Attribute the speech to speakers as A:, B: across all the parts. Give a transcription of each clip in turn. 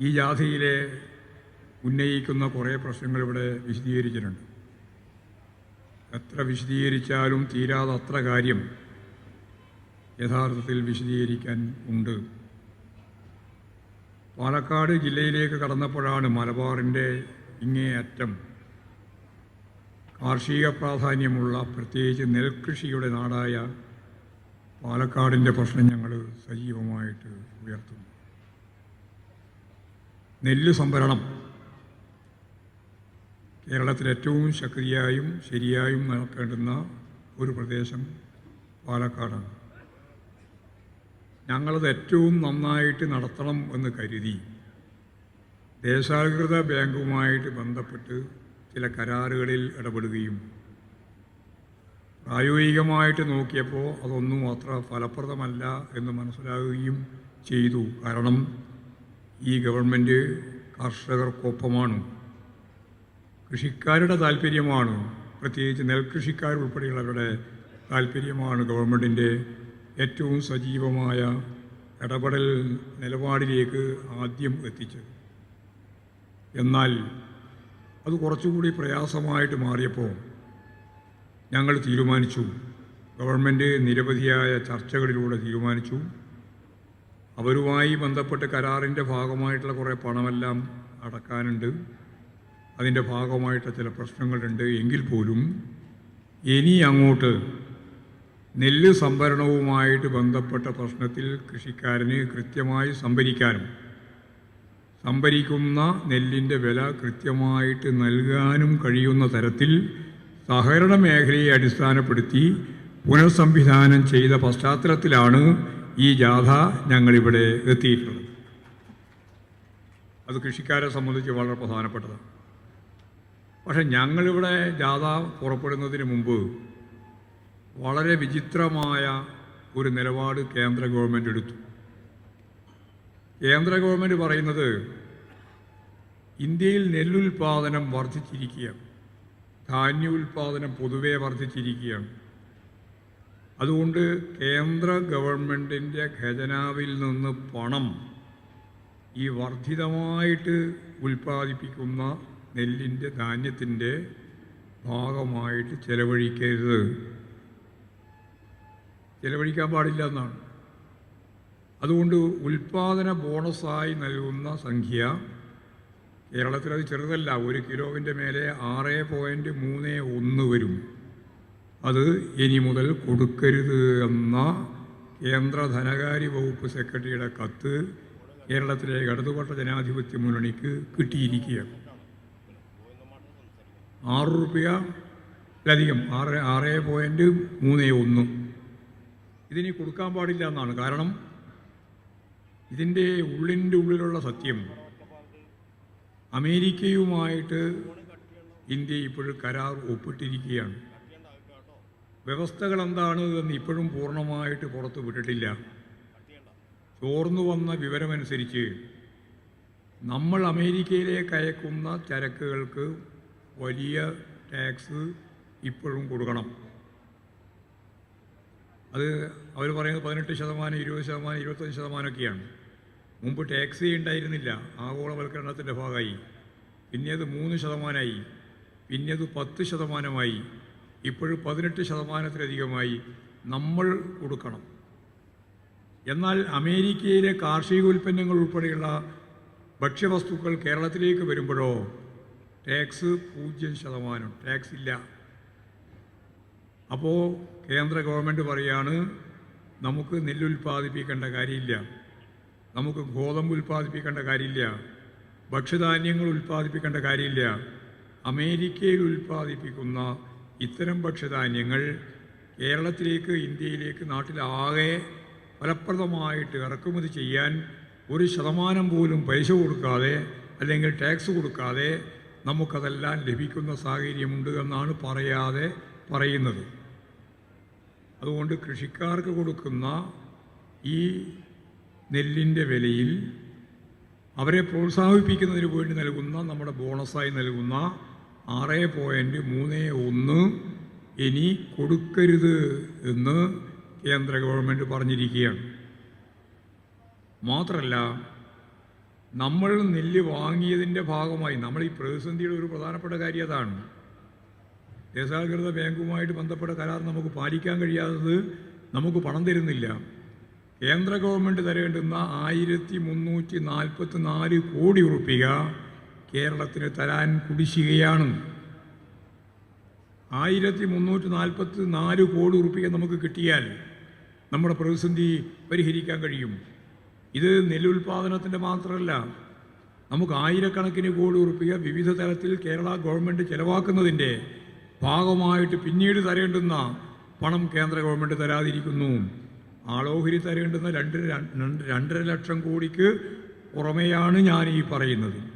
A: ഈ ജാഥയിലെ ഉന്നയിക്കുന്ന കുറേ പ്രശ്നങ്ങൾ ഇവിടെ വിശദീകരിച്ചിട്ടുണ്ട്. എത്ര വിശദീകരിച്ചാലും തീരാതെ അത്ര കാര്യം യഥാർത്ഥത്തിൽ വിശദീകരിക്കാൻ ഉണ്ട്. പാലക്കാട് ജില്ലയിലേക്ക് കടന്നപ്പോഴാണ് മലബാറിന്റെ ഇങ്ങേയറ്റം കാർഷിക പ്രാധാന്യമുള്ള പ്രത്യേകിച്ച് നെൽകൃഷിയുടെ നാടായ പാലക്കാടിന്റെ പ്രശ്നം ഞങ്ങൾ സജീവമായിട്ട് ഉയർത്തുന്നു. നെല്ല് സംഭരണം. കേരളത്തിൽ ഏറ്റവും ശക്തിയായും ശരിയായും നടക്കേണ്ടുന്ന ഒരു പ്രദേശം പാലക്കാടാണ്. ഞങ്ങളത് ഏറ്റവും നന്നായിട്ട് നടത്തണം എന്ന് കരുതി ദേശാധികൃത ബാങ്കുമായിട്ട് ബന്ധപ്പെട്ട് ചില കരാറുകളിൽ ഇടപെടുകയും പ്രായോഗികമായിട്ട് നോക്കിയപ്പോൾ അതൊന്നും അത്ര ഫലപ്രദമല്ല എന്ന് മനസ്സിലാവുകയും ചെയ്തു. കാരണം ഈ ഗവൺമെന്റ് കർഷകർക്കൊപ്പമാണ്. കൃഷിക്കാരുടെ താല്പര്യമാണ്. പ്രത്യേകിച്ച് നെൽകൃഷിക്കാരുൾപ്പെടെയുള്ളവരുടെ താല്പര്യമാണ് ഗവൺമെന്റിന്റെ ഏറ്റവും സജീവമായ ഇടപെടൽ നിലപാടിലേക്ക് ആദ്യം എത്തിച്ചത്. എന്നാൽ അത് കുറച്ചുകൂടി പ്രയാസമായിട്ട് മാറിയപ്പോൾ ഞങ്ങൾ തീരുമാനിച്ചു. ഗവൺമെന്റ് നിരവധിയായ ചർച്ചകളിലൂടെ തീരുമാനിച്ചു. അവരുമായി ബന്ധപ്പെട്ട് കരാറിന്റെ ഭാഗമായിട്ടുള്ള കുറേ പണമെല്ലാം അടക്കാനുണ്ട്. അതിന്റെ ഭാഗമായിട്ട് ചില പ്രശ്നങ്ങളുണ്ട്. എങ്കിൽ പോലും ഇനി അങ്ങോട്ട് നെല്ല് സംഭരണവുമായിട്ട് ബന്ധപ്പെട്ട പ്രശ്നത്തിൽ കൃഷിക്കാരന് കൃത്യമായി സംഭരിക്കാനും സംഭരിക്കുന്ന നെല്ലിന്റെ വില കൃത്യമായിട്ട് നൽകാനും കഴിയുന്ന തരത്തിൽ സഹകരണ മേഖലയെ അടിസ്ഥാനപ്പെടുത്തി പുനഃസംവിധാനം ചെയ്ത പശ്ചാത്തലത്തിലാണ് ഈ ജാഥ ഞങ്ങളിവിടെ എത്തിയിട്ടുള്ളത് അത് കൃഷിക്കാരെ സംബന്ധിച്ച് വളരെ പ്രധാനപ്പെട്ടതാണ്. പക്ഷെ ഞങ്ങളിവിടെ ജാഥ പുറപ്പെടുന്നതിന് മുമ്പ് വളരെ വിചിത്രമായ ഒരു നിലപാട് കേന്ദ്ര ഗവൺമെന്റ് എടുത്തു. കേന്ദ്ര ഗവൺമെന്റ് പറയുന്നത് ഇന്ത്യയിൽ നെല്ലുൽപാദനം വർദ്ധിച്ചിരിക്കുകയാണ്. ധാന്യ ഉൽപാദനം പൊതുവെ വർദ്ധിച്ചിരിക്കുകയാണ്. അതുകൊണ്ട് കേന്ദ്ര ഗവൺമെന്റിന്റെ ഖജനാവിൽ നിന്ന് പണം ഈ വർദ്ധിതമായിട്ട് ഉൽപ്പാദിപ്പിക്കുന്ന നെല്ലിന്റെ ധാന്യത്തിന്റെ ഭാഗമായിട്ട് ചെലവഴിക്കരുത്. ചെലവഴിക്കാൻ പാടില്ല എന്നാണ്. അതുകൊണ്ട് ഉൽപാദന ബോണസായി നൽകുന്ന സംഖ്യ കേരളത്തിൽ അത് ചെറുതല്ല ഒരു കിലോവിന്റെ മേലെ ആറ് പോയിന്റ് മൂന്ന് ഒന്ന് വരും. അത് ഇനി മുതൽ കൊടുക്കരുത് എന്ന കേന്ദ്ര ധനകാര്യ വകുപ്പ് സെക്രട്ടറിയുടെ കത്ത് കേരളത്തിലെ ഇടതുപക്ഷ ജനാധിപത്യ മുന്നണിക്ക് കിട്ടിയിരിക്കുകയാണ്. ആറ് റുപ്യയിലധികം ആറ് ആറ് പോയിന്റ് മൂന്ന് ഒന്ന്. ഇതിനി കൊടുക്കാൻ പാടില്ല എന്നാണ്. കാരണം ഇതിന്റെ ഉള്ളിന്റെ ഉള്ളിലുള്ള സത്യം അമേരിക്കയുമായിട്ട് ഇന്ത്യ ഇപ്പോഴും കരാർ ഒപ്പിട്ടിരിക്കുകയാണ്. വ്യവസ്ഥകൾ എന്താണ് എന്ന് ഇപ്പോഴും പൂർണമായിട്ട് പുറത്തു വിട്ടിട്ടില്ല. ചോർന്നു വന്ന വിവരമനുസരിച്ച് നമ്മൾ അമേരിക്കയിലേക്ക് അയക്കുന്ന ചരക്കുകൾക്ക് വലിയ ടാക്സ് ഇപ്പോഴും കൊടുക്കണം. അത് അവർ പറയുന്നത് പതിനെട്ട് ശതമാനം ഇരുപത് ശതമാനം ഇരുപത്തഞ്ച് ശതമാനമൊക്കെയാണ് മുമ്പ് ടാക്സ് ഉണ്ടായിരുന്നില്ല ആഗോളവൽക്കരണത്തിന്റെ ഭാഗമായി. പിന്നെ അത് മൂന്ന് ശതമാനമായി. പിന്നെ അത് പത്ത് ശതമാനമായി. ഇപ്പോഴും പതിനെട്ട് ശതമാനത്തിലധികമായി നമ്മൾ കൊടുക്കണം. എന്നാൽ അമേരിക്കയിലെ കാർഷിക ഉൽപ്പന്നങ്ങൾ ഉൾപ്പെടെയുള്ള ഭക്ഷ്യവസ്തുക്കൾ കേരളത്തിലേക്ക് വരുമ്പോഴോ ടാക്സ് പൂജ്യം ശതമാനം ടാക്സ് ഇല്ല. അപ്പോൾ കേന്ദ്ര ഗവൺമെന്റ് പറയാണ് നമുക്ക് നെല്ല് ഉൽപ്പാദിപ്പിക്കേണ്ട കാര്യമില്ല. നമുക്ക് ഗോതമ്പ് ഉൽപ്പാദിപ്പിക്കേണ്ട കാര്യമില്ല. ഭക്ഷ്യധാന്യങ്ങൾ ഉൽപ്പാദിപ്പിക്കേണ്ട കാര്യമില്ല. അമേരിക്കയിൽ ഉൽപ്പാദിപ്പിക്കുന്ന ഇത്തരം ഭക്ഷ്യധാന്യങ്ങൾ കേരളത്തിലേക്ക് ഇന്ത്യയിലേക്ക് നാട്ടിലാകെ ഫലപ്രദമായിട്ട് ഇറക്കുമതി ചെയ്യാൻ ഒരു ശതമാനം പോലും പൈസ കൊടുക്കാതെ അല്ലെങ്കിൽ ടാക്സ് കൊടുക്കാതെ നമുക്കതെല്ലാം ലഭിക്കുന്ന സാഹചര്യമുണ്ട് എന്നാണ് പറയാതെ പറയുന്നത്. അതുകൊണ്ട് കൃഷിക്കാർക്ക് കൊടുക്കുന്ന ഈ നെല്ലിന്റെ വിലയിൽ അവരെ പ്രോത്സാഹിപ്പിക്കുന്നതിന് വേണ്ടി നൽകുന്ന നമ്മുടെ ബോണസായി നൽകുന്ന ആറ് പോയിന്റ് മൂന്ന് ഒന്ന് ഇനി കൊടുക്കരുത് എന്ന് കേന്ദ്ര ഗവൺമെന്റ് പറഞ്ഞിരിക്കുകയാണ്. മാത്രമല്ല നമ്മൾ നെല്ല് വാങ്ങിയതിന്റെ ഭാഗമായി നമ്മൾ ഈ പ്രതിസന്ധിയുടെ ഒരു പ്രധാനപ്പെട്ട കാര്യം അതാണ്. ദേശാകൃത ബാങ്കുമായിട്ട് ബന്ധപ്പെട്ട കരാർ നമുക്ക് പാലിക്കാൻ കഴിയാത്തത് നമുക്ക് പണം തരുന്നില്ല. കേന്ദ്ര ഗവൺമെന്റ് തരേണ്ടുന്ന ആയിരത്തി മുന്നൂറ്റി നാൽപ്പത്തി നാല് കോടി ഉറുപ്പിക കേരളത്തിന് തരാൻ കുടിശ്ശികയാണ്. ആയിരത്തി മുന്നൂറ്റി നാൽപ്പത്തി നാല് കോടി ഉറുപ്പിക നമുക്ക് കിട്ടിയാൽ നമ്മുടെ പ്രതിസന്ധി പരിഹരിക്കാൻ കഴിയും. ഇത് നെല്ലുൽപാദനത്തിന്റെ മാത്രമല്ല നമുക്ക് ആയിരക്കണക്കിന് കോടി ഉറുപ്പിക വിവിധ തലത്തിൽ കേരള ഗവൺമെന്റ് ചെലവാക്കുന്നതിന്റെ ഭാഗമായിട്ട് പിന്നീട് തരേണ്ടുന്ന പണം കേന്ദ്ര ഗവൺമെന്റ് തരാതിരിക്കുന്നു. ആളോഹരി തരേണ്ടുന്ന രണ്ട് രണ്ട് രണ്ടര ലക്ഷം കോടിക്ക് പുറമെയാണ് ഞാൻ ഈ പറയുന്നത്.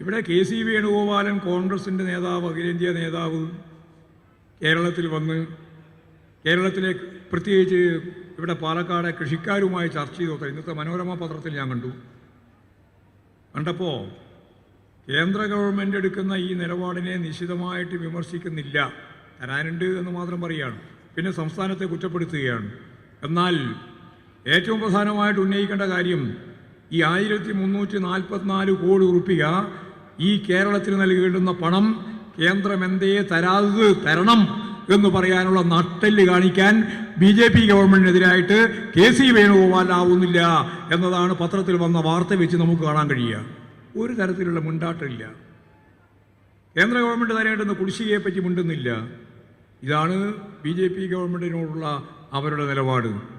A: ഇവിടെ കെ സി വേണുഗോപാലൻ കോൺഗ്രസിന്റെ നേതാവ് അഖിലേന്ത്യാ നേതാവ് കേരളത്തിൽ വന്ന് കേരളത്തിലെ പ്രത്യേകിച്ച് ഇവിടെ പാലക്കാട് കൃഷിക്കാരുമായി ചർച്ച ചെയ്തു. ഇന്നത്തെ മനോരമ പത്രത്തിൽ ഞാൻ കണ്ടു. കണ്ടപ്പോൾ കേന്ദ്ര ഗവൺമെന്റ് എടുക്കുന്ന ഈ നിലപാടിനെ നിശിതമായിട്ട് വിമർശിക്കുന്നില്ല. തരാനുണ്ട് എന്ന് മാത്രം പറയുകയാണ്. പിന്നെ സംസ്ഥാനത്തെ കുറ്റപ്പെടുത്തുകയാണ്. എന്നാൽ ഏറ്റവും പ്രധാനമായിട്ട് ഉന്നയിക്കേണ്ട കാര്യം ഈ ആയിരത്തി മുന്നൂറ്റി നാൽപ്പത്തിനാല് കോടി ഉറുപ്പിക ഈ കേരളത്തിന് നൽകിയിടുന്ന പണം കേന്ദ്രം എന്തേ തരാത് തരണം എന്ന് പറയാനുള്ള നട്ടെല്ല് കാണിക്കാൻ ബി ജെ പി ഗവൺമെന്റിനെതിരായിട്ട് കെ സി വേണുഗോപാൽ ആവുന്നില്ല എന്നതാണ് പത്രത്തിൽ വന്ന വാർത്ത വെച്ച് നമുക്ക് കാണാൻ കഴിയുക. ഒരു തരത്തിലുള്ള മുണ്ടാട്ടില്ല. കേന്ദ്ര ഗവൺമെന്റ് തരേണ്ടുന്ന കുടിശ്ശികയെ പറ്റി മിണ്ടുന്നില്ല. ഇതാണ് ബി ജെ പി ഗവൺമെന്റിനോടുള്ള അവരുടെ നിലപാട്.